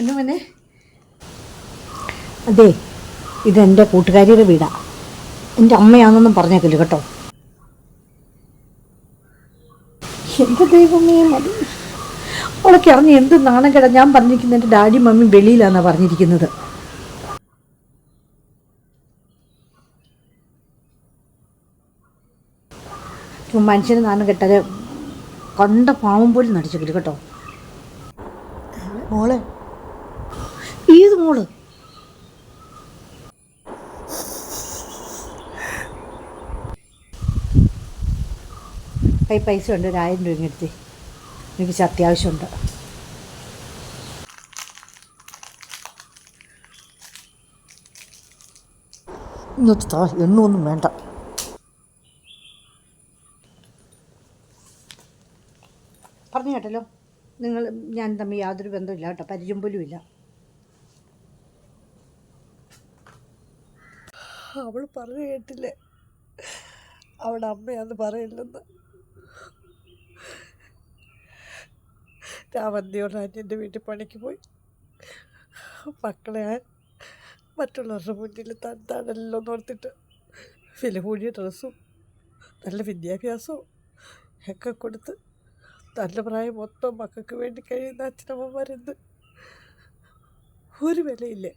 എന്താ മോനെ അതെ ഇതെന്റെ കൂട്ടുകാരിയുടെ വീടാ. എന്റെ അമ്മയാണെന്നൊന്നും പറഞ്ഞേക്കില്ല കേട്ടോ? എന്റെ ദൈവമേ മതി. അവളൊക്കെ അറിഞ്ഞ് എന്ത് നാണം കേടാ ഞാൻ പറഞ്ഞിരിക്കുന്ന? എന്റെ ഡാഡി മമ്മി വെളിയിലാണെന്നാണ് പറഞ്ഞിരിക്കുന്നത്. മനുഷ്യന് നാണം കെട്ടത് കണ്ട പാവം പോലും നടിച്ചേക്കില്ല കേട്ടോ. മോളെ ഏത് മോൾ? കൈ പൈസ ഉണ്ട് ഒരു ആയിരം രൂപ എടുത്ത്. എനിക്ക് അത്യാവശ്യമുണ്ട്. ഇങ്ങോട്ട് താ എണ്ണൊന്നും വേണ്ട. പറഞ്ഞു കേട്ടല്ലോ. നിങ്ങൾ ഞാൻ തമ്മിൽ യാതൊരു ബന്ധമില്ല കേട്ടോ. പരിചയം പോലും ഇല്ല. അവൾ പറഞ്ഞു കേട്ടില്ലേ? അവളുടെ അമ്മയാന്ന് പറയില്ലെന്ന്. രാമന്തിയോട് അന്യന്റെ വീട്ടിൽ പണിക്ക് പോയി. മക്കളെ ഞാൻ മറ്റുള്ളവരുടെ മുന്നിൽ തന്നാണല്ലോ ഓർത്തിട്ട് വില കൂടിയ ഡ്രസ്സും നല്ല വിദ്യാഭ്യാസവും ഒക്കെ കൊടുത്ത് നല്ല പ്രായം മൊത്തം മക്കൾക്ക് വേണ്ടി കഴിയുന്ന അച്ഛനമ്മമാരെന്ത്? ഒരു വിലയില്ലേ.